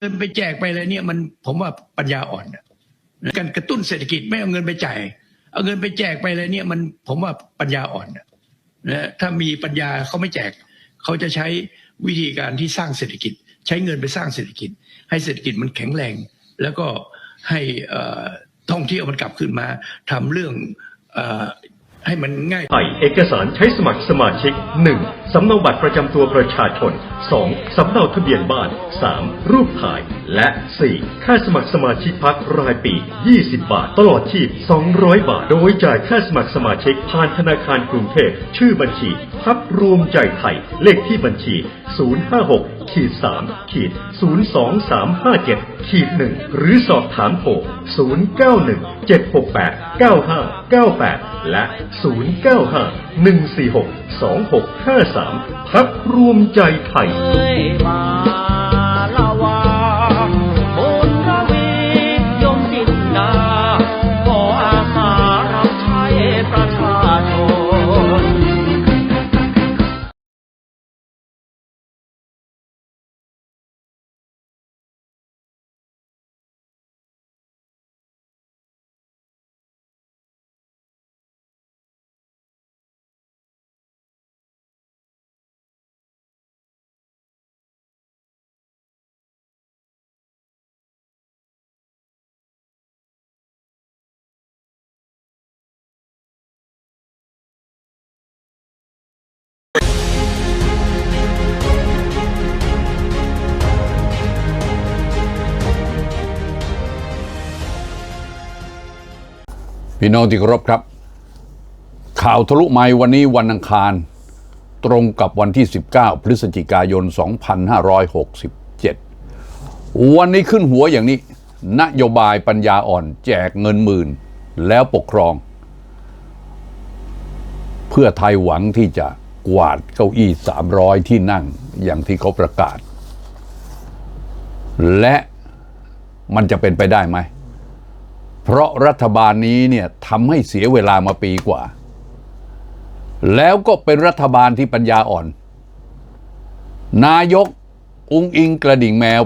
เงินไปแจกไปอะไรเนี่ยมันผมว่าปัญญาอ่อนการกระตุ้นเศรษฐกิจไม่เอาเงินไปจ่ายเอาเงินไปแจกไปอะไรเนี่ยมันผมว่าปัญญาอ่อนนะถ้ามีปัญญาเขาไม่แจกเขาจะใช้วิธีการที่สร้างเศรษฐกิจ ใช้เงินไปสร้างเศรษฐกิจ ให้เศรษฐกิจมันแข็งแรง แล้วก็ให้อ่อท่องเที่ยวมันกลับขึ้นมาทำเรื่องอ่อให้มันง่ายถ่ายเอกสารใช้สมัครสมาชิก 1. สำเนาบัตรประจำตัวประชาชน 2. สำเนาทะเบียนบ้าน 3. รูปถ่าย และ 4. ค่าสมัครสมาชิกพักรายปี 20 บาท ตลอดชีพ 200 บาท โดยจ่ายค่าสมัครสมาชิกผ่านธนาคารกรุงเทพ ชื่อบัญชี พักรวมใจไทย เลขที่บัญชี 056ขีด3ขีด02357ขีด1หรือสอบถามโทร091 768 9598 และ 095 146 2653 พักรวมใจไทย พี่น้องที่เคารพครับ ข่าวทะลุไม้วันนี้วันอังคาร ตรงกับวันที่ 19 พฤศจิกายน 2567 วันนี้ขึ้นหัวอย่างนี้ นโยบายปัญญาอ่อนแจกเงินหมื่น แล้วปกครอง เพื่อไทยหวังที่จะกวาดเก้าอี้ 300 ที่นั่งอย่างที่เขาประกาศ และมันจะเป็นไปได้ไหม เพราะรัฐบาลนี้เนี่ยทำให้เสียเวลามาปีกว่า แล้วก็เป็นรัฐบาลที่ปัญญาอ่อน นายกอุงอิงกระดิ่งแมว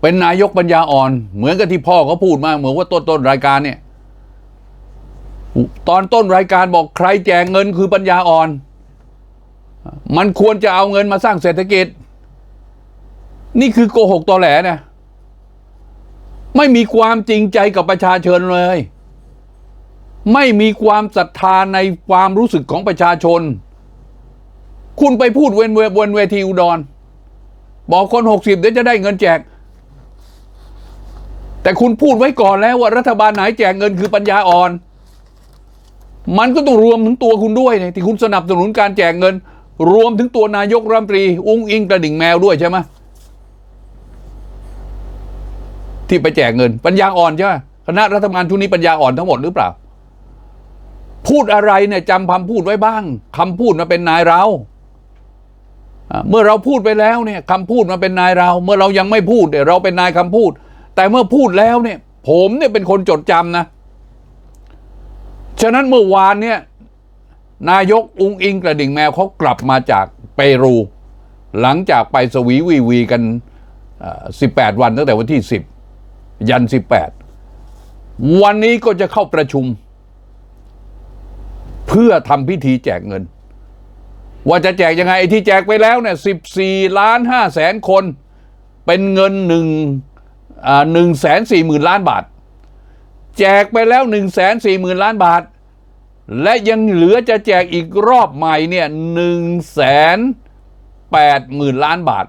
เป็นนายกปัญญาอ่อน เหมือนกับที่พ่อเขาพูดมาเหมือนว่าต้นต้นรายการเนี่ยตอนต้นรายการบอกใครแจกเงินคือปัญญาอ่อน มันควรจะเอาเงินมาสร้างเศรษฐกิจ นี่คือโกหกตอแหลนะ ไม่มีความจริงใจกับประชาชนเลย ไม่มีความศรัทธาในความรู้สึกของประชาชน คุณไปพูดเวนเวบนเวทีอุดร บอกคนหกสิบเดี๋ยวจะได้เงินแจก แต่คุณพูดไว้ก่อนแล้วว่ารัฐบาลไหนแจกเงินคือปัญญาอ่อน มันก็ต้องรวมถึงตัวคุณด้วยเนี่ยที่คุณสนับสนุนการแจกเงิน รวมถึงตัวนายกรัฐมนตรี อุ้งอิงกระดิ่งแมวด้วยใช่ไหม ที่ไปแจกเงิน ปัญญาอ่อนใช่ไหมคณะรัฐบาลชุดนี้ปัญญาอ่อนทั้งหมดหรือเปล่า พูดอะไรเนี่ยจำคำพูดไว้บ้างคำพูดมาเป็นนายเราเมื่อเราพูดไปแล้วเนี่ยคำพูดมาเป็นนายเรา เมื่อเรายังไม่พูดเนี่ยเราเป็นนายคำพูด แต่เมื่อพูดแล้วเนี่ย ผมเนี่ยเป็นคนจดจำนะ ฉะนั้นเมื่อวานเนี่ยนายกอุงอิงกระดิ่งแมวเขากลับมาจากเปรู หลังจากไปสวีวีวีกันสิบแปดวันตั้งแต่วันที่สิบ ยันสิบแปดวันนี้ก็จะเข้าประชุม เพื่อทำพิธีแจกเงิน ว่าจะแจกยังไงไอ้ที่แจกไปแล้วเนี่ยสิบสี่ล้านห้าแสนคน เป็นเงินหนึ่งหนึ่งแสนสี่หมื่นล้านบาท แจกไปแล้วหนึ่งแสนสี่หมื่นล้านบาท และยังเหลือจะแจกอีกรอบใหม่เนี่ยหนึ่งแสนแปดหมื่นล้านบาท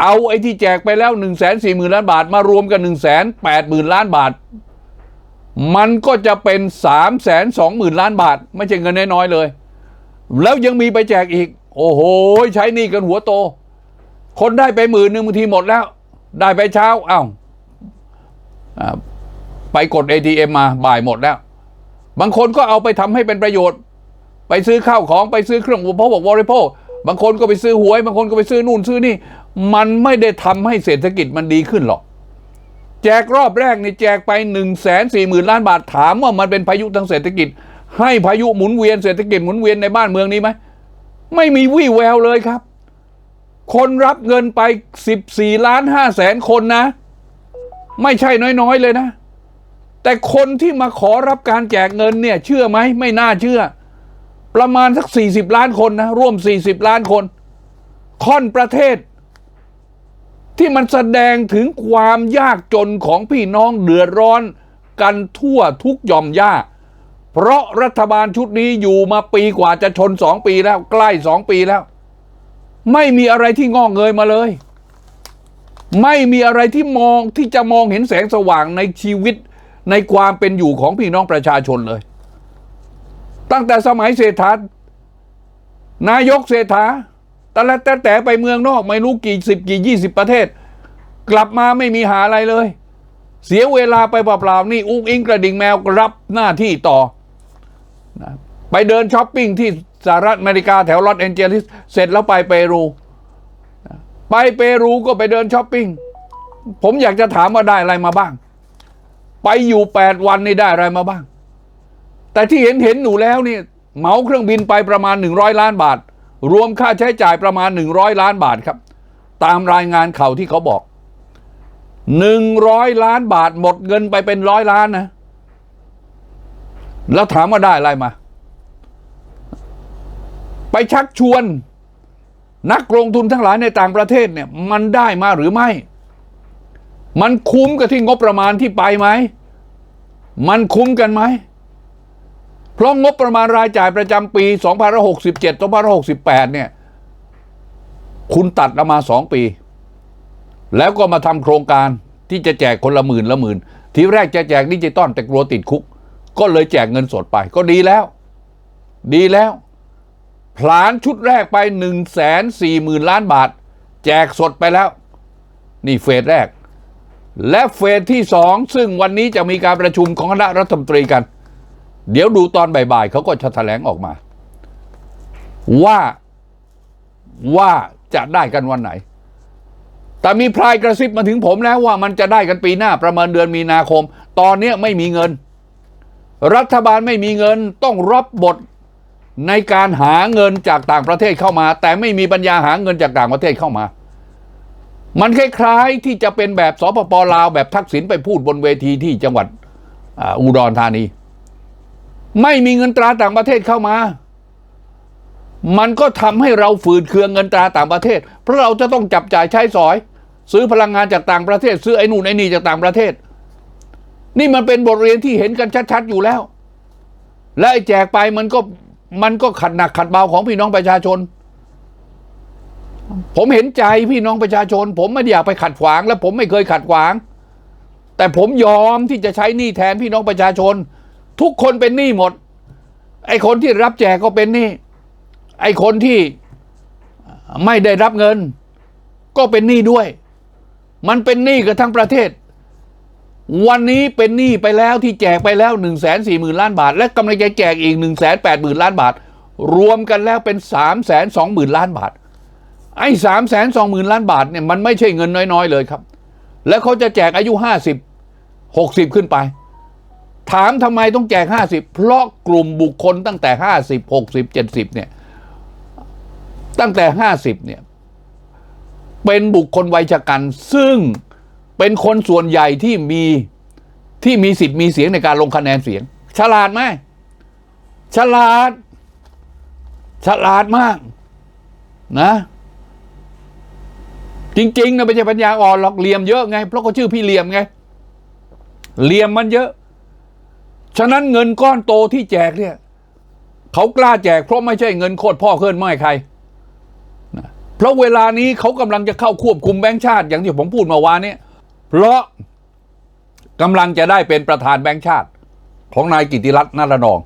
เอาไอ้ที่แจกไปแล้ว1นึ่งแสนสี่หมื่นล้านบาท มารวมกัน1นึ่งแสนแปดหมื่นล้านบาท มันก็จะเป็นสามแสนสองหมื่นล้านบาท ไม่ใช่เงินน้อยๆเลย แล้วยังมีไปแจกอีก โอ้โห ใช้หนี่กันหัวโต คนได้ไปหมื่นหนึ่งบางทีหมดแล้ว ได้ไปเช้าเอ้าอ่าไปกด ATM มาบ่ายหมดแล้ว บางคนก็เอาไปทำให้เป็นประโยชน์ ไปซื้อข้าวของไปซื้อเครื่องอุปโภคบริโภค บางคนก็ไปซื้อหวย บางคนก็ไปซื้อนู่นซื้อนี่ มันไม่ได้ทำให้เศรษฐกิจมันดีขึ้นหรอก แจกรอบแรกนี่แจกไป1นึ่งแสนสี่หมื่นล้านบาทถามว่ามันเป็นพายุทางเศรษฐกิจ ให้พายุหมุนเวียนเศรษฐกิจหมุนเวียนในบ้านเมืองนี้ไหมไม่มีวี่แววเลยครับ คนรับเงินไป 14 ล้าน5แสนคนนะ ไม่ใช่น้อยๆเลยนะ แต่คนที่มาขอรับการแจกเงินเนี่ย เชื่อไหมไม่น่าเชื่อ ประมาณสัก 40 ล้านคนนะร่วม 40 ล้านคน ค่อนประเทศ ที่มันแสดงถึงความยากจนของพี่น้องเดือดร้อนกันทั่วทุกหย่อมย่า เพราะรัฐบาลชุดนี้อยู่มาปีกว่าจะชนสองปีแล้ว ใกล้สองปีแล้ว ไม่มีอะไรที่งอกเงยมาเลย ไม่มีอะไรที่มองที่จะมองเห็นแสงสว่างในชีวิตในความเป็นอยู่ของพี่น้องประชาชนเลย ตั้งแต่สมัยเศรษฐานายกเศรษฐาแต่ละแต่แต่ไปเมืองนอกไม่รู้กี่สิบกี่ยี่สิบประเทศ กลับมาไม่มีหาอะไรเลย เสียเวลาไปเปล่าๆนี่อุ้งอิงกระดิ่งแมวรับหน้าที่ต่อนะไปเดินช้อปปิ้งที่สหรัฐอเมริกาแถวลอสแอนเจลิสเสร็จแล้วไปเปรู ไปเปรูก็ไปเดินช้อปปิ้งผมอยากจะถามว่าได้อะไรมาบ้าง ไปอยู่แปดวันนี่ได้อะไรมาบ้าง แต่ที่เห็นเห็นหนูแล้วนี่เหมาเครื่องบินไปประมาณ 100 ล้านบาท รวมค่าใช้จ่ายประมาณ 100 ล้านบาทครับ ตามรายงานข่าวที่เขาบอก 100 ล้านบาทหมดเงินไปเป็นร้อยล้านนะ แล้วถามว่าได้อะไรมา ไปชักชวน นักลงทุนทั้งหลายในต่างประเทศเนี่ย มันได้มาหรือไม่ มันคุ้มกับที่งบประมาณที่ไปไหม มันคุ้มกันไหม เพราะงบประมาณรายจ่ายประจำปี2567 2568 เนี่ย คุณตัดออกมาสองปี แล้วก็มาทำโครงการที่จะแจกคนละหมื่นละหมื่น ทีแรกจะแจกดิจิตอลแต่กลัวติดคุก ก็เลยแจกเงินสดไป ก็ดีแล้ว ดีแล้วผลานชุดแรกไป1นึ่งแสนสี่หมื่นล้านบาท แจกสดไปแล้ว นี่เฟสแรก และเฟสที่สองซึ่งวันนี้จะมีการประชุมของคณะรัฐมนตรีกัน เดี๋ยวดูตอนบ่ายๆเขาก็จะแถลงออกมา ว่าว่าจะได้กันวันไหน แต่มีพลายกระซิบมาถึงผมแล้วว่ามันจะได้กันปีหน้าประมาณเดือนมีนาคม ตอนนี้ไม่มีเงิน รัฐบาลไม่มีเงินต้องรับบทในการหาเงินจากต่างประเทศเข้ามา แต่ไม่มีปัญญาหาเงินจากต่างประเทศเข้ามา มันคล้ายๆที่จะเป็นแบบสปปลาวแบบทักษิณไปพูดบนเวทีที่จังหวัดอุดรธานี ไม่มีเงินตราต่างประเทศเข้ามา มันก็ทำให้เราฝืดเคืองเงินตราต่างประเทศ เพราะเราจะต้องจับจ่ายใช้สอย ซื้อพลังงานจากต่างประเทศ ซื้อไอ้นู่นไอ้นี่จากต่างประเทศ นี่มันเป็นบทเรียนที่เห็นกันชัดๆอยู่แล้ว และไอ้แจกไปมันก็มันก็ขัดหนักขัดเบาของพี่น้องประชาชน ผมเห็นใจพี่น้องประชาชน ผมไม่ได้อยากไปขัดขวาง และผมไม่เคยขัดขวาง แต่ผมยอมที่จะใช้หนี้แทนพี่น้องประชาชน ทุกคนเป็นหนี้หมด ไอ้คนที่รับแจกก็เป็นหนี้ ไอ้คนที่ไม่ได้รับเงิน ก็เป็นหนี้ด้วย มันเป็นหนี้กันทั้งประเทศ วันนี้เป็นหนี้ไปแล้วที่แจกไปแล้ว1นึ่งแสนสี่หมื่นล้านบาท และกำลังจะแจกอีก1นึ่งแสนแปดหมื่นล้านบาท รวมกันแล้วเป็น3ามแสนสองหมื่นล้านบาท ไอ้สามแสนสองหมื่นล้านบาทเนี่ยมันไม่ใช่เงินน้อยๆเลยครับ แล้วเขาจะแจกอายุห้าสิบหกสิบขึ้นไป ถามทำไมต้องแจกห้าสิบเพราะกลุ่มบุคคลตั้งแต่ห้าสิบหกสิบเจ็ดสิบเนี่ย ตั้งแต่ห้าสิบเนี่ย เป็นบุคคลวัยชะกัน ซึ่งเป็นคนส่วนใหญ่ที่มีที่มีสิทธิ์มีเสียงในการลงคะแนนเสียง ฉลาดไหมฉลาด ฉลาดมากนะ จริงๆนะไม่ใช่ปัญญาอ่อนหรอกเหลี่ยมเยอะไง เพราะเขาชื่อพี่เหลี่ยมไงเหลี่ยมมันเยอะ ฉะนั้นเงินก้อนโตที่แจกเนี่ยเขากล้าแจกเพราะไม่ใช่เงินโคตรพ่อเคลื่อนไม่ใครนะเพราะเวลานี้เขากำลังจะเข้าควบคุมแบงค์ชาติอย่างที่ผมพูดเมื่อวานนี้เพราะกำลังจะได้เป็นประธานแบงค์ชาติ ของนายกิติรัตน์นารนอง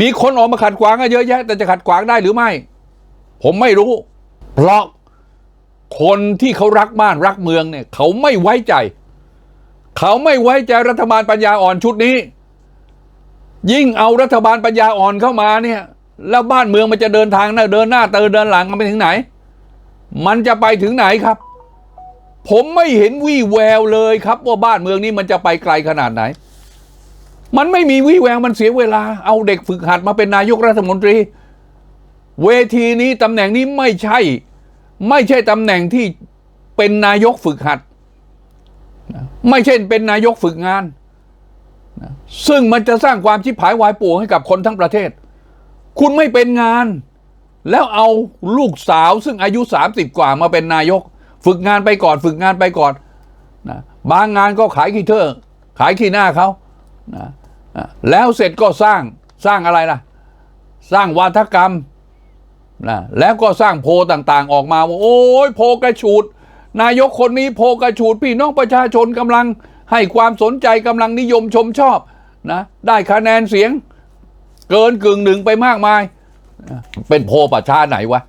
มีคนออกมาขัดขวางกันเยอะแยะ แต่จะขัดขวางได้หรือไม่ ผมไม่รู้ เพราะคนที่เขารักบ้านรักเมืองเนี่ย เขาไม่ไว้ใจ เขาไม่ไว้ใจรัฐบาลปัญญาอ่อนชุดนี้ ยิ่งเอารัฐบาลปัญญาอ่อนเข้ามาเนี่ย แล้วบ้านเมืองมันจะเดินทางหน้าเดินหน้าเตินเดินหลังมันไปถึงไหน มันจะไปถึงไหนครับ ผมไม่เห็นวี่แววเลยครับ ว่าบ้านเมืองนี้มันจะไปไกลขนาดไหน มันไม่มีวี่แววมันเสียเวลา เอาเด็กฝึกหัดมาเป็นนายกรัฐมนตรี เวทีนี้ตำแหน่งนี้ไม่ใช่ ไม่ใช่ตำแหน่งที่เป็นนายกฝึกหัด ไม่ใช่เป็นนายกฝึกงานนะซึ่งมันจะสร้างความชิบหายวายป่วงให้กับคนทั้งประเทศ คุณไม่เป็นงาน แล้วเอาลูกสาวซึ่งอายุ 30 กว่ามาเป็นนายก ฝึกงานไปก่อนฝึกงานไปก่อนนะบางงานก็ขายขี้เทอขายขี้หน้าเขานะนะแล้วเสร็จก็สร้างสร้างอะไรล่ะ สร้างวาทกรรมนะแล้วก็สร้างโพต่างๆออกมาว่าโอ้ยโพกระฉูด นายกคนนี้โพกระฉูดพี่น้องประชาชนกำลังให้ความสนใจกำลังนิยมชมชอบนะได้คะแนนเสียง เกินกึ่งหนึ่งไปมากมาย เป็นโพลประชาไหนวะ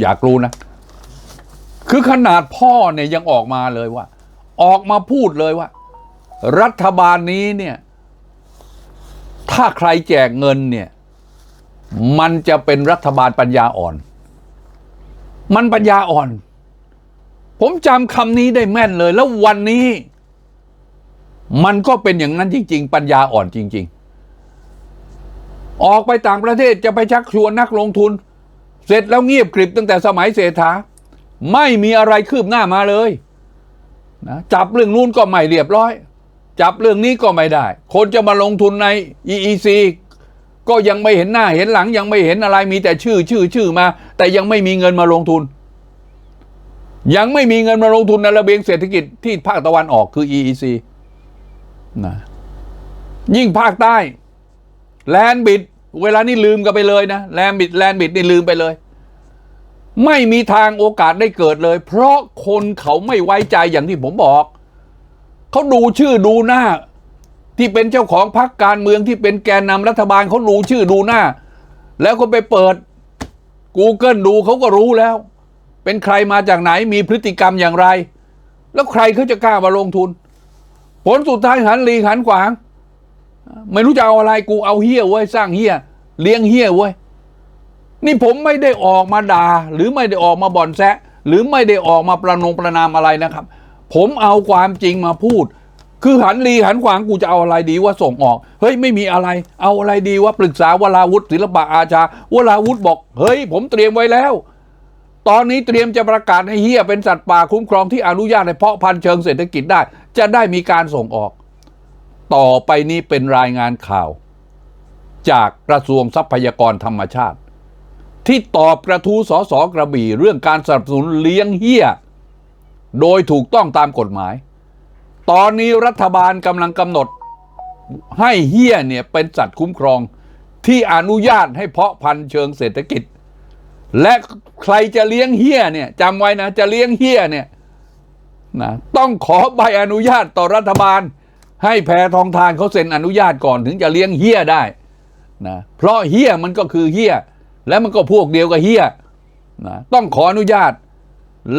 อยากรู้นะ คือขนาดพ่อเนี่ยยังออกมาเลยว่า ออกมาพูดเลยว่า รัฐบาลนี้เนี่ย ถ้าใครแจกเงินเนี่ย มันจะเป็นรัฐบาลปัญญาอ่อน มันปัญญาอ่อน ผมจำคำนี้ได้แม่นเลย แล้ววันนี้ มันก็เป็นอย่างนั้นจริง ๆ ปัญญาอ่อนจริง ๆ ออกไปต่างประเทศจะไปชักชวนนักลงทุน เสร็จแล้วเงียบกริบตั้งแต่สมัยเศรษฐา ไม่มีอะไรคืบหน้ามาเลยนะจับเรื่องนู้นก็ไม่เรียบร้อย จับเรื่องนี้ก็ไม่ได้ คนจะมาลงทุนใน EEC ก็ยังไม่เห็นหน้าเห็นหลังยังไม่เห็นอะไรมีแต่ชื่อชื่อชื่อมา แต่ยังไม่มีเงินมาลงทุน ยังไม่มีเงินมาลงทุนในระเบียงเศรษฐกิจที่ภาคตะวันออกคือ EEC นะยิ่งภาคใต้ แลนบิด เวลานี้ลืมกันไปเลยนะ แลนบิด แลนบิดนี่ลืมไปเลย ไม่มีทางโอกาสได้เกิดเลย เพราะคนเขาไม่ไว้ใจอย่างที่ผมบอก เขาดูชื่อดูหน้า ที่เป็นเจ้าของพรรคการเมืองที่เป็นแกนนำรัฐบาลเขาดูชื่อดูหน้า แล้วก็ไปเปิด Google ดูเขาก็รู้แล้ว เป็นใครมาจากไหนมีพฤติกรรมอย่างไร แล้วใครเขาจะกล้ามาลงทุน ผลสุดท้ายหันลีหันขวาง ไม่รู้จะเอาอะไรกูเอาเฮี้ยเว้ยสร้างเฮี้ยเลี้ยงเฮี้ยเว้ยนี่ผมไม่ได้ออกมาด่าหรือไม่ได้ออกมาบ่อนแซะ หรือไม่ได้ออกมาประนงประนามอะไรนะครับ ผมเอาความจริงมาพูด คือหันลีหันขวางกูจะเอาอะไรดีว่าส่งออก เฮ้ยไม่มีอะไร เอาอะไรดีว่าปรึกษาวราวุฒิศิลปะอาชาวราวุฒิบอก เฮ้ย ผมเตรียมไว้แล้ว ตอนนี้เตรียมจะประกาศให้เฮียเป็นสัตว์ป่าคุ้มครองที่อนุญาตให้เพาะพันธุ์เชิงเศรษฐกิจได้ จะได้มีการส่งออก ต่อไปนี้เป็นรายงานข่าว จากกระทรวงทรัพยากรธรรมชาติ ที่ตอบกระทู้สสกระบี่เรื่องการสนับสนุนเลี้ยงเฮียโดยถูกต้องตามกฎหมาย ตอนนี้รัฐบาลกำลังกำหนดให้เฮียเนี่ยเป็นสัตว์คุ้มครองที่อนุญาตให้เพาะพันธุ์เชิงเศรษฐกิจ และใครจะเลี้ยงเฮียเนี่ยจำไว้นะ จะเลี้ยงเฮียเนี่ยนะต้องขอใบอนุญาตต่อรัฐบาล ให้แพทองทานเขาเซ็นอนุญาตก่อนถึงจะเลี้ยงเฮียได้นะเพราะเฮียมันก็คือเฮียและมันก็พวกเดียวกับเฮียนะต้องขออนุญาต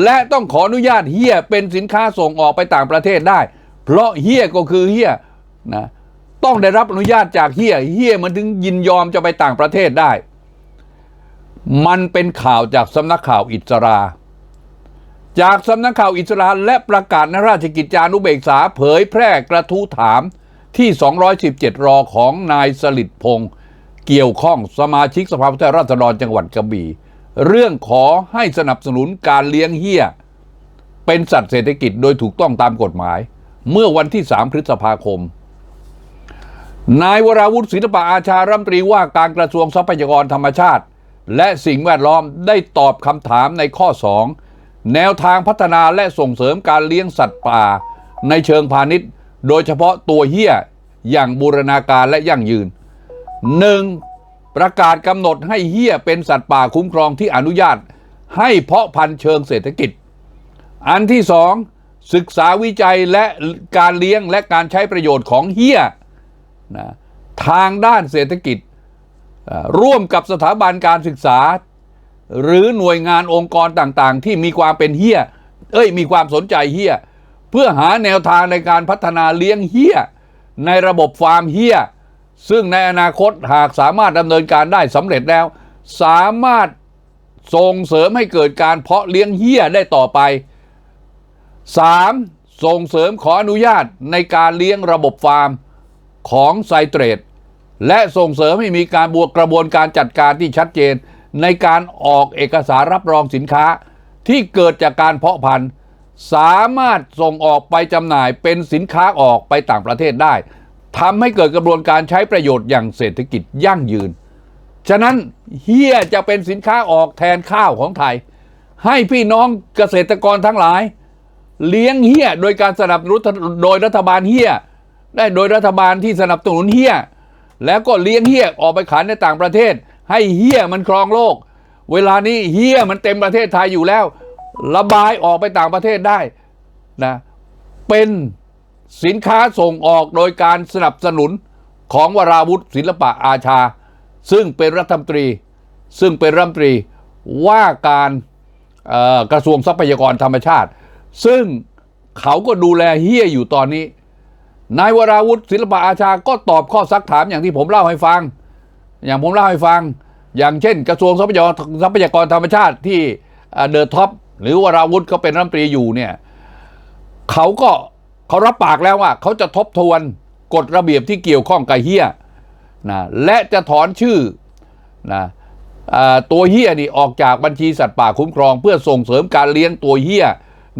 และต้องขออนุญาตเฮียเป็นสินค้าส่งออกไปต่างประเทศได้ เพราะเฮียก็คือเฮียนะต้องได้รับอนุญาตจากเฮียเฮียมันถึงยินยอมจะไปต่างประเทศได้ มันเป็นข่าวจากสำนักข่าวอิสรา จากสำนักข่าวอิสราและประกาศในราชกิจจานุเบกษาเผยแพร่กระทู้ถามที่ 217 รอของนายสลิดพงศ์เกี่ยวข้องสมาชิกสภาผู้แทนราษฎรจังหวัดกระบี่ เรื่องขอให้สนับสนุนการเลี้ยงเฮียเป็นสัตว์เศรษฐกิจโดยถูกต้องตามกฎหมาย เมื่อวันที่ 3 พฤษภาคมนายวราวุฒิศิลปะอาชารัมตรีว่าการกระทรวงทรัพยากรธรรมชาติ และสิ่งแวดล้อมได้ตอบคำถามในข้อ 2 แนวทางพัฒนาและส่งเสริมการเลี้ยงสัตว์ป่า ในเชิงพาณิชย์ โดยเฉพาะตัวเหี้ยอย่างบูรณาการและยั่งยืน 1. ประกาศกำหนดให้เหี้ยเป็นสัตว์ป่าคุ้มครองที่อนุญาต ให้เพาะพันธุ์เชิงเศรษฐกิจ อันที่สองศึกษาวิจัยและการเลี้ยงและการใช้ประโยชน์ของเหี้ยนะทางด้านเศรษฐกิจ ร่วมกับสถาบันการศึกษา หรือหน่วยงานองค์กรต่างๆ ที่มีความเป็นเฮียเอ้ย มีความสนใจเฮียเพื่อหาแนวทางในการพัฒนาเลี้ยงเฮียในระบบฟาร์มเฮียซึ่งในอนาคตหากสามารถดำเนินการได้สำเร็จแล้ว สามารถส่งเสริมให้เกิดการเพาะเลี้ยงเฮียได้ต่อไป 3. ส่งเสริมขออนุญาตในการเลี้ยงระบบฟาร์มของไซเตรต และส่งเสริมให้มีการบวกกระบวนการจัดการที่ชัดเจน ในการออกเอกสารรับรองสินค้า ที่เกิดจากการเพาะพันธุ์สามารถส่งออกไปจำหน่ายเป็นสินค้าออกไปต่างประเทศได้ทำให้เกิดกระบวนการใช้ประโยชน์อย่างเศรษฐกิจยั่งยืน ฉะนั้นเฮียจะเป็นสินค้าออกแทนข้าวของไทย ให้พี่น้องเกษตรกรทั้งหลาย เลี้ยงเฮียโดยการสนับสนุนโดยรัฐบาลเฮียได้โดยรัฐบาลที่สนับสนุนเฮีย แล้วก็เลี้ยงเฮี้ยออกไปขายในต่างประเทศ ให้เฮี้ยมันครองโลก เวลานี้เฮี้ยมันเต็มประเทศไทยอยู่แล้ว ระบายออกไปต่างประเทศได้นะเป็นสินค้าส่งออกโดยการสนับสนุนของวราวุธศิลปะอาชา ซึ่งเป็นรัฐมนตรี ซึ่งเป็นรัฐมนตรีว่าการกระทรวงทรัพยากรธรรมชาติ ซึ่งเขาก็ดูแลเฮี้ยอยู่ตอนนี้ นายวราวุธศิลปะอาชาก็ตอบข้อซักถามอย่างที่ผมเล่าให้ฟัง อย่างผมเล่าให้ฟัง อย่างเช่น กระทรวงทรัพยากรทรัพยากรธรรมชาติที่เดอะท็อปหรือวราวุธเขาเป็นรัฐมนตรีอยู่เนี่ยเขาก็เขารับปากแล้วว่า เขาจะทบทวนกฎระเบียบที่เกี่ยวข้องกับเฮียนะและจะถอนชื่อนะตัวเฮียนี่ออกจากบัญชีสัตว์ป่าคุ้มครอง เพื่อส่งเสริมการเลี้ยงตัวเฮีย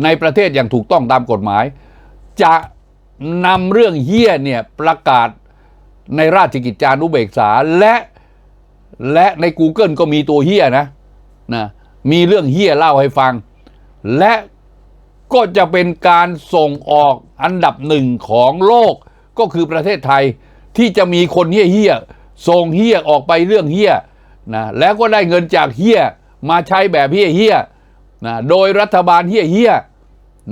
ในประเทศอย่างถูกต้องตามกฎหมาย จะ นำเรื่องเฮี้ยเนี่ยประกาศในราชกิจจานุเบกษาและและใน Google ก็มีตัวเฮี้ยนะนะมีเรื่องเฮี้ยเล่าให้ฟัง และก็จะเป็นการส่งออกอันดับหนึ่งของโลกก็คือประเทศไทยที่จะมีคนเฮี้ยเฮี้ยส่งเฮี้ยออกไปเรื่องเฮี้ยนะแล้วก็ได้เงินจากเฮี้ยมาใช้แบบเฮี้ยเฮี้ยนะโดยรัฐบาลเฮี้ยเฮี้ย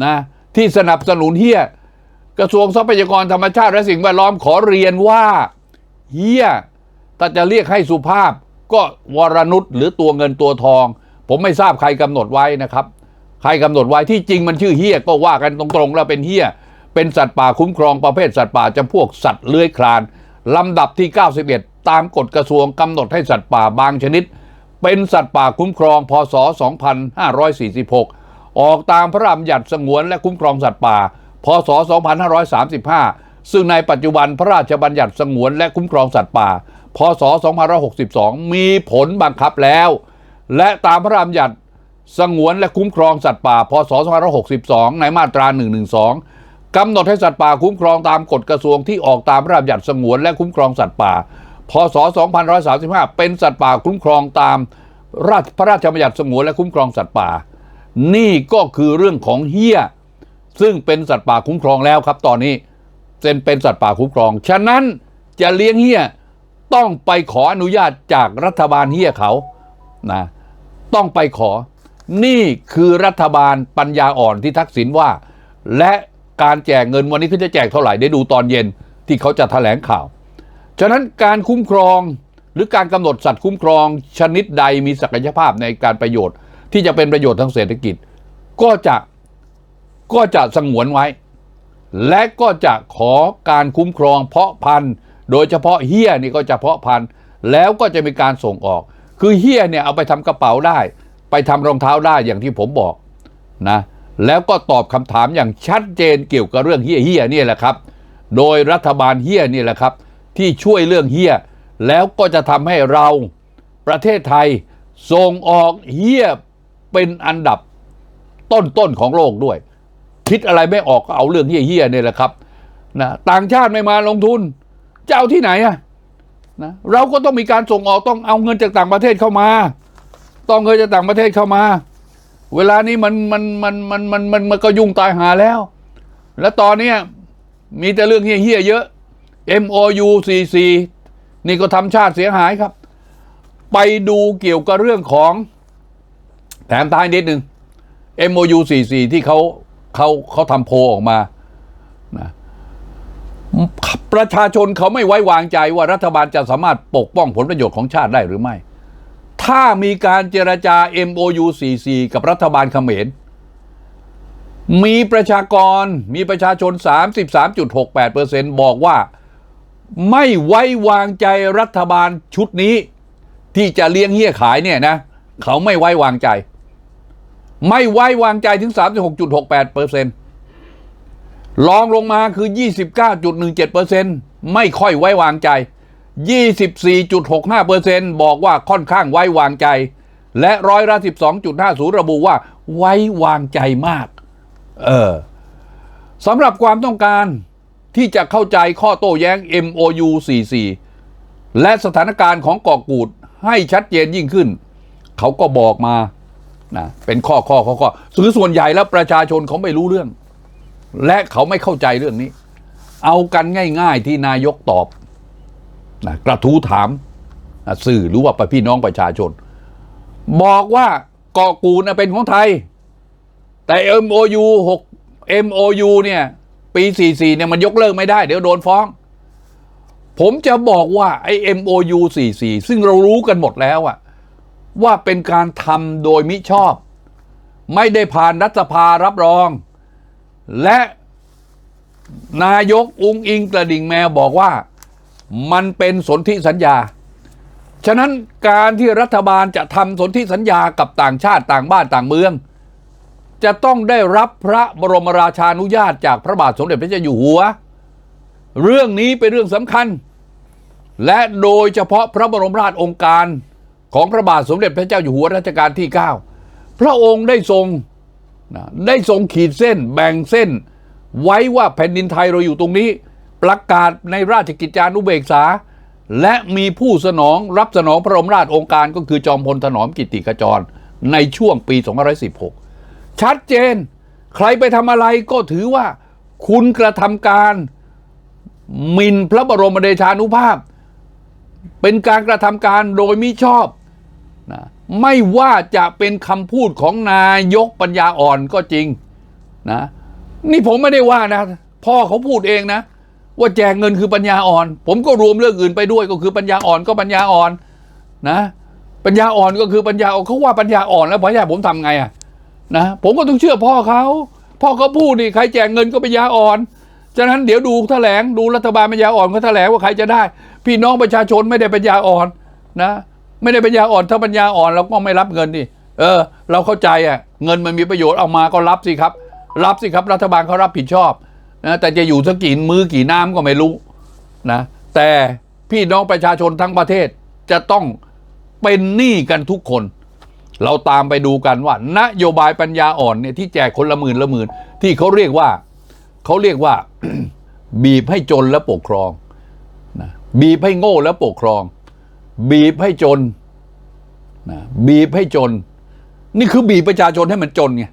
นะที่สนับสนุนเฮี้ย กระทรวงทรัพยากรธรรมชาติและสิ่งแวดล้อมขอเรียนว่าเฮี้ยถ้าจะเรียกให้สุภาพ ก็วรนุษย์หรือตัวเงินตัวทอง ผมไม่ทราบใครกำหนดไว้นะครับ ใครกำหนดไว้ที่จริงมันชื่อเฮียก็ว่ากันตรงๆ แล้วเป็นเฮียเป็นสัตว์ป่าคุ้มครองประเภทสัตว์ป่าจำพวกสัตว์เลื้อยคลานลำดับที่ 91 ตามกฎกระทรวงกำหนดให้สัตว์ป่าบางชนิด เป็นสัตว์ป่าคุ้มครอง พศ 2546 ออกตามพระราชบัญญัติสงวนและคุ้มครองสัตว์ป่า พศ 2535 ซึ่งในปัจจุบันพระราชบัญญัติสงวนและคุ้มครองสัตว์ป่า พศ 2562 มีผลบังคับแล้ว และตามพระราชบัญญัติสงวนและคุ้มครองสัตว์ป่า พศ 2562 ในมาตรา 112 กำหนดให้สัตว์ป่าคุ้มครองตามกฎกระทรวงที่ออกตามพระราชบัญญัติสงวนและคุ้มครองสัตว์ป่า พศ 2535 เป็นสัตว์ป่าคุ้มครองตามราชพระราชบัญญัติสงวนและคุ้มครองสัตว์ป่า นี่ก็คือเรื่องของเฮี้ย ซึ่งเป็นสัตว์ป่าคุ้มครองแล้วครับ ตอนนี้เป็นเป็นสัตว์ป่าคุ้มครอง ฉะนั้นจะเลี้ยงเฮียต้องไปขออนุญาตจากรัฐบาลเฮียเขานะต้องไปขอ นี่คือรัฐบาลปัญญาอ่อนที่ทักษิณว่า และการแจกเงินวันนี้เขาจะแจกเท่าไหร่ได้ดูตอนเย็นที่เขาจะแถลงข่าว ฉะนั้นการคุ้มครองหรือการกำหนดสัตว์คุ้มครอง ชนิดใดมีศักยภาพในการประโยชน์ ที่จะเป็นประโยชน์ทางเศรษฐกิจ ก็จะ ก็จะสงวนไว้ และก็จะขอการคุ้มครองเพาะพันธุ์ โดยเฉพาะเฮี้ยนี่ก็จะเพาะพันธุ์ แล้วก็จะมีการส่งออก คือเฮี้ยเนี่ยเอาไปทำกระเป๋าได้ ไปทำรองเท้าได้อย่างที่ผมบอกนะแล้วก็ตอบคำถามอย่างชัดเจนเกี่ยวกับเรื่องเฮี้ยเฮี้ยนี่แหละครับ โดยรัฐบาลเฮี้ยนี่แหละครับ ที่ช่วยเรื่องเฮี้ยแล้วก็จะทำให้เราประเทศไทยส่งออกเฮี้ยเป็นอันดับต้นๆของโลกด้วย คิดอะไรไม่ออกก็เอาเรื่องเฮี้ยๆเนี่ยแหละครับนะต่างชาติไม่มาลงทุนจะเอาที่ไหนอะนะเราก็ต้องมีการส่งออกต้องเอาเงินจากต่างประเทศเข้ามา ต้องเงินจากต่างประเทศเข้ามา เวลานี้มันมันมันมันมันมันมันก็ยุ่งตายหาแล้ว แล้วตอนเนี้ยมีแต่เรื่องเฮี้ยๆเยอะ MOU 44นี่ก็ทำชาติเสียหายครับ ไปดูเกี่ยวกับเรื่องของแถมท้ายนิดหนึ่ง MOU 44ที่เขา เขาเขาทำโพออกมานะประชาชนเขาไม่ไว้วางใจว่ารัฐบาลจะสามารถปกป้องผลประโยชน์ของชาติได้หรือไม่ ถ้ามีการเจรจา MOU 44กับรัฐบาลเขมร มีประชากรมีประชาชน 33.68%บอกว่าไม่ไว้วางใจรัฐบาลชุดนี้ ที่จะเลี้ยงเหี้ยขายเนี่ยนะ เขาไม่ไว้วางใจ ไม่ไว้วางใจถึง 36.68เปอร์เซ็นต์รองลงมาคือ 29.17เปอร์เซ็นต์ไม่ค่อยไว้วางใจ 24.65เปอร์เซ็นต์บอกว่าค่อนข้างไว้วางใจ และร้อยละ12.50 ระบุว่า ไว้วางใจมาก เออสำหรับความต้องการที่จะเข้าใจข้อโต้แย้ง MOU 44 และสถานการณ์ของกาะกูดให้ชัดเจนยิ่งขึ้น เขาก็บอกมา นะเป็นข้อข้อข้อข้อสื่อส่วนใหญ่แล้วประชาชนเขาไม่รู้เรื่อง และเขาไม่เข้าใจเรื่องนี้ เอากันง่าย ๆที่นายกตอบนะกระทู้ถามนะสื่อหรือว่าพี่น้องประชาชน บอกว่าเกาะกูนะเป็นของไทย แต่ MOU 6 MOU เนี่ย ปี 44เนี่ยมันยกเลิกไม่ได้ เดี๋ยวโดนฟ้อง ผมจะบอกว่าไอ้ MOU 44ซึ่งเรารู้กันหมดแล้วอะ ว่าเป็นการทำโดยมิชอบ ไม่ได้ผ่านรัฐสภารับรอง และนายกอุงอิงกระดิ่งแมวบอกว่ามันเป็นสนธิสัญญา ฉะนั้นการที่รัฐบาลจะทำสนธิสัญญากับต่างชาติต่างบ้านต่างเมือง จะต้องได้รับพระบรมราชานุญาตจากพระบาทสมเด็จพระเจ้าอยู่หัว เรื่องนี้เป็นเรื่องสำคัญ และโดยเฉพาะพระบรมราชองค์การ ของพระบาทสมเด็จพระเจ้าอยู่หัวรัชกาลที่ 9 พระองค์ได้ทรงนะได้ทรงขีดเส้นแบ่งเส้น ไว้ว่าแผ่นดินไทยเราอยู่ตรงนี้ ประกาศในราชกิจจานุเบกษา และมีผู้สนองรับสนองพระบรมราชองค์การก็คือจอมพลถนอมกิติขจร ในช่วงปี 2516 ชัดเจน ใครไปทำอะไรก็ถือว่า คุณกระทำการมินพระบรมเดชานุภาพ เป็นการกระทำการโดยมิชอบ นะไม่ว่าจะเป็นคำพูดของนายกปัญญาอ่อนก็จริงนะนี่ผมไม่ได้ว่านะ พ่อเขาพูดเองนะ ว่าแจกเงินคือปัญญาอ่อน ผมก็รวมเรื่องอื่นไปด้วยก็คือปัญญาอ่อนก็ปัญญาอ่อนนะ ปัญญาอ่อนก็คือปัญญาอ่อนเขาว่าปัญญาอ่อนแล้วพ่อใหญ่ผมทำไงอะนะผมก็ต้องเชื่อพ่อเขาพ่อเขาพูดนี่ใครแจกเงินก็ปัญญาอ่อนฉะนั้นเดี๋ยวดูแถลงดูรัฐบาลปัญญาอ่อนเขาแถลงว่าใครจะได้ พี่น้องประชาชนไม่ได้ปัญญาอ่อนนะ ไม่ได้ปัญญาอ่อนถ้าปัญญาอ่อนเราก็ไม่รับเงินดิเออ เราเข้าใจอะเงินมันมีประโยชน์เอามาก็รับสิครับ รับสิครับ รัฐบาลเขารับผิดชอบนะแต่จะอยู่สักกี่มือกี่น้ำก็ไม่รู้นะแต่พี่น้องประชาชนทั้งประเทศจะต้องเป็นหนี้กันทุกคน เราตามไปดูกันว่า นโยบายปัญญาอ่อนเนี่ยที่แจกคนละหมื่นละหมื่นที่เขาเรียกว่าเขาเรียกว่า บีบให้จนและปกครองนะบีบให้โง่และปกครอง บีบให้จนนะบีบให้จน นี่คือบีบประชาชนให้มันจนไง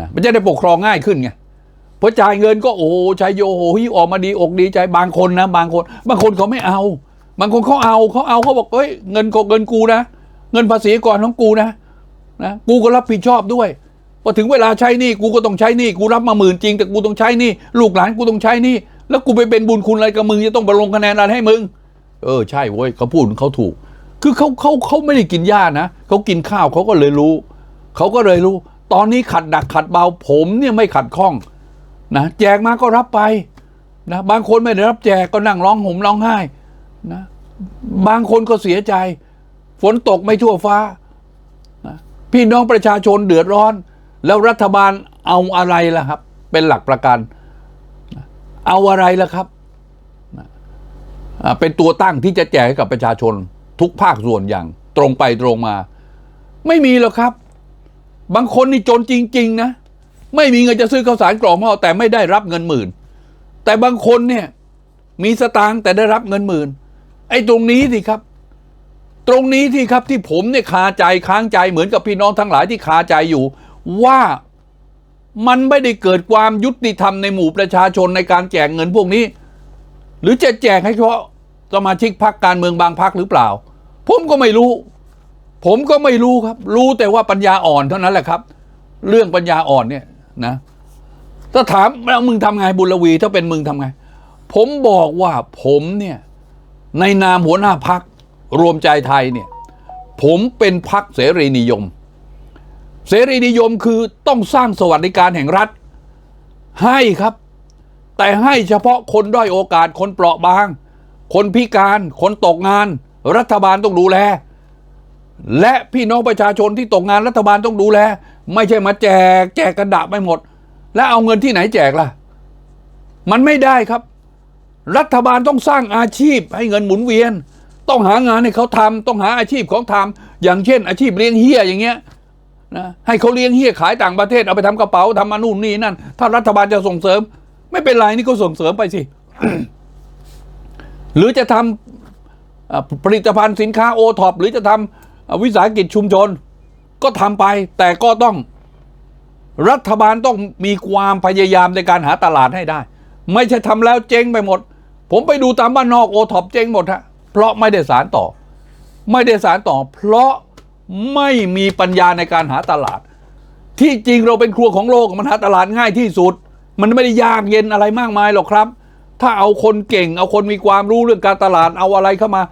นะมันจะได้ปกครองง่ายขึ้นไงพอจ่ายเงินก็โอ้โหชายโยโหฮิออกมาดีอกดีใจบางคนนะบางคน บางคนเขาไม่เอา บางคนเขาเอาเขาเอาเขาบอกเฮ้ยเงินก็เงินกูนะเงินภาษีก่อนของกูนะนะกูก็รับผิดชอบด้วยพอถึงเวลาใช้หนี่กูก็ต้องใช้หนี่กูรับมาหมื่นจริง แต่กูต้องใช้หนี่ลูกหลานกูต้องใช้หนี่แล้วกูไปเป็นบุญคุณอะไรกับมึงจะต้องไปลงคะแนนอะไรให้มึง เออใช่เว้ยเขาพูดเขาถูก คือเขาเขาเขาไม่ได้กินหญ้านะเขากินข้าวเขาก็เลยรู้เขาก็เลยรู้ ตอนนี้ขัดดักขัดเบาผมเนี่ยไม่ขัดข้องนะแจกมาก็รับไปนะบางคนไม่ได้รับแจกก็นั่งร้องห่มร้องไห้นะบางคนก็เสียใจ ฝนตกไม่ทั่วฟ้านะพี่น้องประชาชนเดือดร้อน แล้วรัฐบาลเอาอะไรล่ะครับ เป็นหลักประกัน เอาอะไรล่ะครับ เป็นตัวตั้งที่จะแจกให้กับประชาชนทุกภาคส่วนอย่างตรงไปตรงมา ไม่มีหรอกครับ บางคนนี่จนจริง ๆ นะ ไม่มีเงินจะซื้อข้าวสารกล่องหม้อแต่ไม่ได้รับเงินหมื่น แต่บางคนเนี่ยมีสตางค์แต่ได้รับเงินหมื่น ไอ้ตรงนี้สิครับ ตรงนี้ที่ครับที่ผมเนี่ยคาใจค้างใจเหมือนกับพี่น้องทั้งหลายที่คาใจอยู่ ว่ามันไม่ได้เกิดความยุติธรรมในหมู่ประชาชนในการแจกเงินพวกนี้ หรือจะแจกให้เฉพาะ สมาชิกพรรคการเมืองบางพรรคหรือเปล่า ผมก็ไม่รู้ ผมก็ไม่รู้ครับ รู้แต่ว่าปัญญาอ่อนเท่านั้นแหละครับ เรื่องปัญญาอ่อนเนี่ยนะถ้าถามแล้วมึงทำไงบุญลวีถ้าเป็นมึงทำไง ผมบอกว่าผมเนี่ยในนามหัวหน้าพักรวมใจไทยเนี่ยผมเป็นพักเสรีนิยม เสรีนิยมคือต้องสร้างสวัสดิการแห่งรัฐ ให้ครับ แต่ให้เฉพาะคนด้อยโอกาสคนเปราะบาง คนพิการคนตกงาน รัฐบาลต้องดูแล และพี่น้องประชาชนที่ตกงานรัฐบาลต้องดูแล ไม่ใช่มาแจก แจกกระดาษไปหมด แล้วเอาเงินที่ไหนแจกล่ะ มันไม่ได้ครับ รัฐบาลต้องสร้างอาชีพให้เงินหมุนเวียน ต้องหางานให้เขาทำต้องหาอาชีพของทอย่างเช่น อาชีพเลี้ยงเฮียอย่างเงี้ยนะให้เขาเลี้ยงเฮียขายต่างประเทศเอาไปทำกระเป๋าทำมานู่นนี่นั่น ถ้ารัฐบาลจะส่งเสริม ไม่เป็นไรนี่ก็ส่งเสริมไปสิ หรือจะทำผลิตภัณฑ์สินค้าโอท็อปหรือจะทำวิสาหกิจชุมชน ก็ทำไปแต่ก็ต้อง รัฐบาลต้องมีความพยายามในการหาตลาดให้ได้ ไม่ใช่ทำแล้วเจ๊งไปหมด ผมไปดูตามบ้านนอกโอท็อปเจ๊งหมดฮะเพราะไม่ได้สารต่อ ไม่ได้สารต่อ เพราะไม่มีปัญญาในการหาตลาด ที่จริงเราเป็นครัวของโลกมันหาตลาดง่ายที่สุด มันไม่ได้ยากเย็นอะไรมากมายหรอกครับ ถ้าเอาคนเก่ง เอาคนมีความรู้เรื่องการตลาดเอาอะไรเข้ามา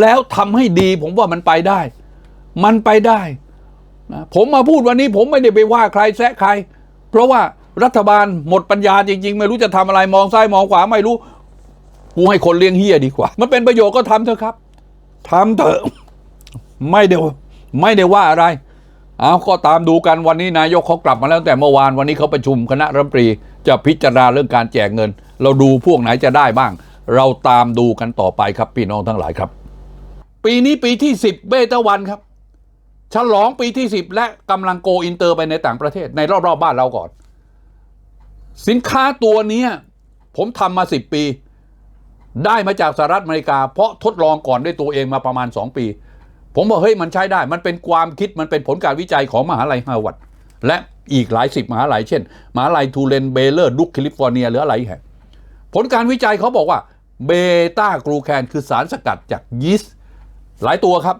แล้วทำให้ดี ผมว่ามันไปได้ มันไปได้นะผมมาพูดวันนี้ผมไม่ได้ไปว่าใครแซะใคร เพราะว่ารัฐบาลหมดปัญญาจริง ๆ ไม่รู้จะทำอะไรมองซ้ายมองขวาไม่รู้กูให้คนเลี้ยงเฮียดีกว่า มันเป็นประโยชน์ก็ทำเถอะครับทำเถอะไม่ได้ไม่ได้ว่าอะไรเอาก็ตามดูกันวันนี้นายกเขากลับมาแล้วแต่เมื่อวานวันนี้เขาประชุมคณะรัฐมนตรีจะพิจารณาเรื่องการแจกเงิน เราดูพวกไหนจะได้บ้าง เราตามดูกันต่อไปครับพี่น้องทั้งหลายครับ ปีนี้ปีที่ 10 เบต้าวันครับ ฉลองปีที่ 10 และกำลังโกอินเตอร์ไปในต่างประเทศในรอบๆบบ้านเราก่อน สินค้าตัวนี้ผมทำมา 10 ปี ได้มาจากสหรัฐอเมริกา เพราะทดลองก่อนด้วยตัวเองมาประมาณ 2 ปี ผมบอกเฮ้ยมันใช้ได้ มันเป็นความคิดมันเป็นผลการวิจัยของมหาลัยฮาวาดและอีกหลายสิบมหาลัยเช่นมหาลัยทูเลนเบเลอร์ ดุกแคลิฟอร์เนียหรืออะไรแห่ง ผลการวิจัยเขาบอกว่าเบต้ากลูแคนคือสารสกัดจากยีสต์หลายตัวครับ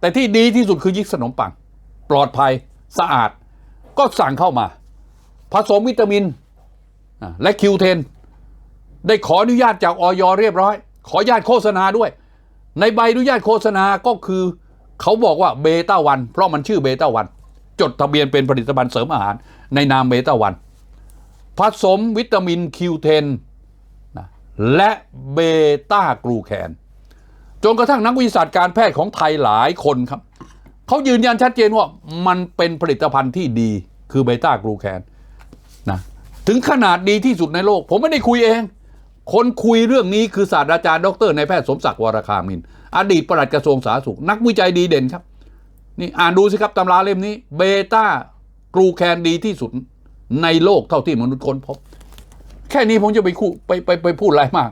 แต่ที่ดีที่สุดคือยีสต์ขนมปัง ปลอดภัยสะอาด ก็สั่งเข้ามา ผสมวิตามินและคิวเทนได้ขออนุญาตจากออยเรียบร้อย ขออนุญาตโฆษณาด้วย ในใบอนุญาตโฆษณาก็คือเขาบอกว่าเบต้าวันเพราะมันชื่อเบต้าวันจดทะเบียนเป็นผลิตภัณฑ์เสริมอาหารในนามเบต้าวันผสมวิตามินคิวเทน และเบต้ากลูแคนจนกระทั่งนักวิทยาการแพทย์ของไทยหลายคนครับเขายืนยันชัดเจนว่ามันเป็นผลิตภัณฑ์ที่ดีคือเบต้ากลูแคนนะถึงขนาดดีที่สุดในโลก ผมไม่ได้คุยเอง คนคุยเรื่องนี้คือศาสตราจารย์ดรนายแพทย์สมศักดิ์วรคามิน อดีตปลัดกระทรวงสาธารณสุข นักวิจัยดีเด่นครับ นี่อ่านดูสิครับตำราเล่มนี้เบต้ากลูแคนดีที่สุดในโลกเท่าที่มนุษย์ค้นพบ แค่นี้ผมจะไปคู่ไปไปไปพูดอะไรมาก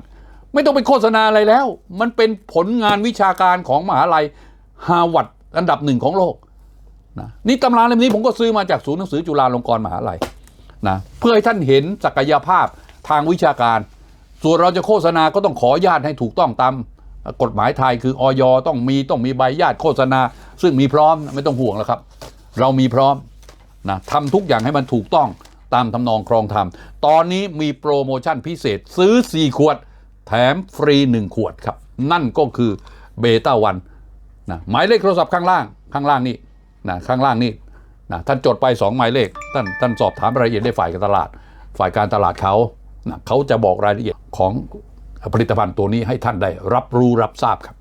ไม่ต้องไปโฆษณาอะไรแล้ว มันเป็นผลงานวิชาการของมหาลัยฮาร์วาร์ดอันดับหนึ่งของโลกนะนี่ตำราเล่มนี้ผมก็ซื้อมาจากศูนย์หนังสือจุฬาลงกรณ์มหาลัยนะเพื่อให้ท่านเห็นศักยภาพทางวิชาการ ส่วนเราจะโฆษณาก็ต้องขออนุญาตให้ถูกต้องตามกฎหมายไทยคือออยต้องมีต้องมีใบญาตโฆษณา ซึ่งมีพร้อมไม่ต้องห่วงแล้วครับ เรามีพร้อมนะทำทุกอย่างให้มันถูกต้อง ตามทำนองครองธรรม ตอนนี้มีโปรโมชั่นพิเศษซื้อ 4 ขวด แถมฟรี 1 ขวดครับ นั่นก็คือเบต้าวันนะหมายเลขโทรศัพท์ข้างล่าง ข้างล่างนี่นะข้างล่างนี่นะท่านจดไป 2 หมายเลข ท่านท่านสอบถามรายละเอียดได้ฝ่ายการตลาด ฝ่ายการตลาดเขานะเขาจะบอกรายละเอียดของผลิตภัณฑ์ตัวนี้ให้ท่านได้รับรู้รับทราบครับ